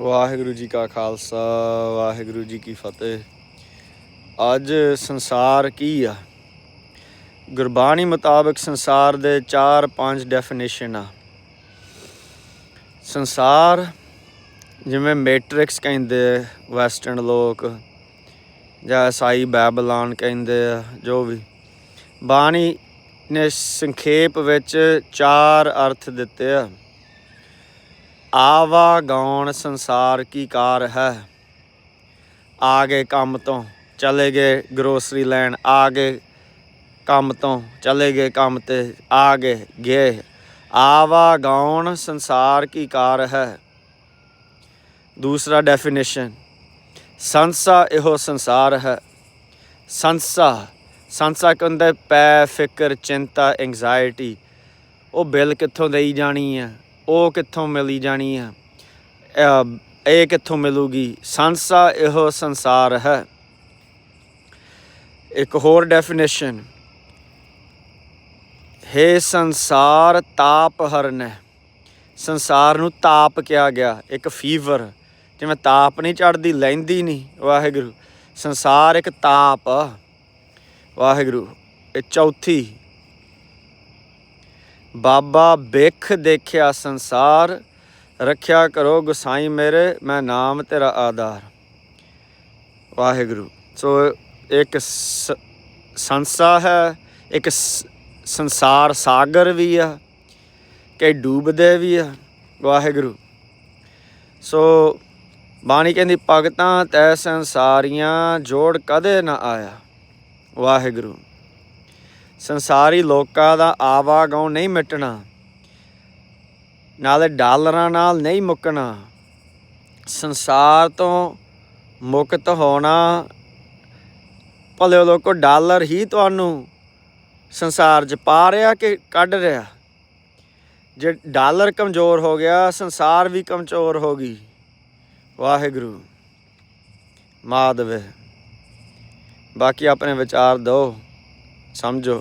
ਵਾਹਿਗੁਰੂ ਜੀ ਕਾ ਖਾਲਸਾ, ਵਾਹਿਗੁਰੂ ਜੀ ਕੀ ਫਤਿਹ। ਅੱਜ ਸੰਸਾਰ ਕੀ ਆ? ਗੁਰਬਾਣੀ ਮੁਤਾਬਕ ਸੰਸਾਰ ਦੇ 4-5 ਡੈਫੀਨੇਸ਼ਨ ਆ। ਸੰਸਾਰ ਜਿਵੇਂ ਮੈਟ੍ਰਿਕਸ ਕਹਿੰਦੇ ਵੈਸਟਰਨ ਲੋਕ, ਜਾਂ ਸਾਈ ਬੈਬਲਾਨ ਕਹਿੰਦੇ ਆ, ਜੋ ਵੀ। ਬਾਣੀ ਨੇ ਸੰਖੇਪ ਵਿੱਚ ਚਾਰ ਅਰਥ ਦਿੱਤੇ ਆ। ਆਵਾ ਗਾਉਣ ਸੰਸਾਰ ਕੀ ਕਾਰ ਹੈ? ਆ ਗਏ ਕੰਮ ਤੋਂ ਚਲੇ ਗਏ ਗਰੋਸਰੀ ਲੈਣ ਆ ਗਏ ਕੰਮ ਤੋਂ ਚਲੇ ਗਏ ਕੰਮ ਤੇ ਆ ਗਏ। ਗਏ ਆਵਾ ਗਾਉਣ ਸੰਸਾਰ ਕੀ ਕਾਰ ਹੈ? ਦੂਸਰਾ ਡੈਫੀਨੇਸ਼ਨ ਸੰਸਾ ਇਹੋ ਸੰਸਾਰ ਹੈ। ਸੰਸਾ ਸੰਸਾ ਕਹਿੰਦਾ ਪੈ ਫਿਕਰ, ਚਿੰਤਾ ਐਂਗਜ਼ਾਇਟੀ ਉਹ ਬਿੱਲ ਕਿੱਥੋਂ ਦੇਈ ਜਾਣੀ ਆ ਉਹ ਕਿੱਥੋਂ ਮਿਲੀ ਜਾਣੀ ਹੈ? ਇਹ ਕਿੱਥੋਂ ਮਿਲੂਗੀ? ਸੰਸਾ ਇਹੋ ਸੰਸਾਰ ਹੈ। ਇੱਕ ਹੋਰ ਡੈਫੀਨੇਸ਼ਨ ਹੈ ਸੰਸਾਰ, ਤਾਪ ਹਰਨ। ਹੈ ਸੰਸਾਰ ਨੂੰ ਤਾਪ ਕਿਹਾ ਗਿਆ। ਇੱਕ ਫੀਵਰ ਜਿਵੇਂ ਤਾਪ ਨਹੀਂ ਚੜਦੀ ਲੈਂਦੀ ਨਹੀਂ। ਵਾਹਿਗੁਰੂ। ਸੰਸਾਰ ਇੱਕ ਤਾਪ ਆ। ਵਾਹਿਗੁਰੂ। ਇਹ ਚੌਥੀ ਬਾਬਾ ਬਿਖ ਦੇਖਿਆ ਸੰਸਾਰ, ਰੱਖਿਆ ਕਰੋ ਗੁਸਾਈ ਮੇਰੇ, ਮੈਂ ਨਾਮ ਤੇਰਾ ਆਧਾਰ। ਵਾਹਿਗੁਰੂ। ਸੋ ਇੱਕ ਸ- ਸੰਸਾ ਹੈ, ਇੱਕ ਸੰਸਾਰ ਸਾਗਰ ਵੀ ਆ, ਕਿ ਡੂਬਦੇ ਵੀ ਆ। ਵਾਹਿਗੁਰੂ। ਸੋ ਬਾਣੀ ਕਹਿੰਦੀ, ਭਗਤਾਂ ਤੈ ਸੰਸਾਰੀਆਂ, ਜੋੜ ਕਦੇ ਨਾ ਆਇਆ। ਵਾਹਿਗੁਰੂ। ਸੰਸਾਰੀ ਲੋਕਾਂ ਦਾ ਆਵਾਗਾਉ ਨਹੀਂ ਮਿਟਣਾ, ਨਾਲੇ ਡਾਲਰਾਂ ਨਾਲ ਨਹੀਂ ਮੁੱਕਣਾ। ਸੰਸਾਰ ਤੋਂ ਮੁਕਤ ਹੋਣਾ, ਭਲੇ ਲੋਕੋ ਡਾਲਰ ਹੀ ਤੁਹਾਨੂੰ ਸੰਸਾਰ 'ਚ ਪਾ ਰਿਹਾ ਕਿ ਕੱਢ ਰਿਹਾ। ਜੇ ਡਾਲਰ ਕਮਜ਼ੋਰ ਹੋ ਗਿਆ, ਸੰਸਾਰ ਵੀ ਕਮਜ਼ੋਰ ਹੋ ਗਈ। ਵਾਹਿਗੁਰੂ, ਮਾਧਵੇ। ਬਾਕੀ ਆਪਣੇ ਵਿਚਾਰ ਦਿਓ। સમજો.